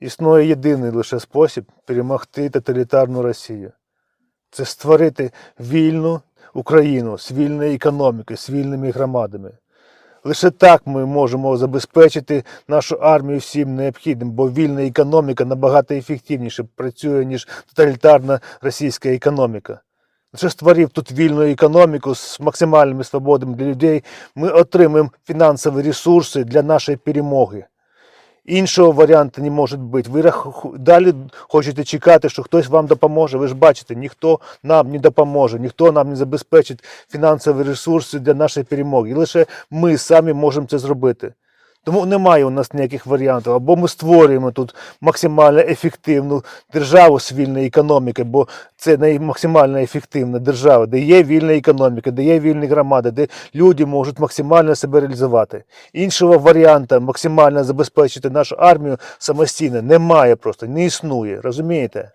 Існує єдиний лише спосіб перемогти тоталітарну Росію. Це створити вільну Україну з вільною економікою, з вільними громадами. Лише так ми можемо забезпечити нашу армію всім необхідним, бо вільна економіка набагато ефективніше працює, ніж тоталітарна російська економіка. Лише створив тут вільну економіку з максимальними свободами для людей, ми отримаємо фінансові ресурси для нашої перемоги. Іншого варіанту не може бути. Ви далі хочете чекати, що хтось вам допоможе. Ви ж бачите, ніхто нам не допоможе, ніхто нам не забезпечить фінансові ресурси для нашої перемоги. І лише ми самі можемо це зробити. Тому немає у нас ніяких варіантів. Або ми створюємо тут максимально ефективну державу з вільною економікою, бо це максимально ефективна держава, де є вільна економіка, де є вільні громади, де люди можуть максимально себе реалізувати. Іншого варіанту максимально забезпечити нашу армію самостійно немає просто, не існує. Розумієте?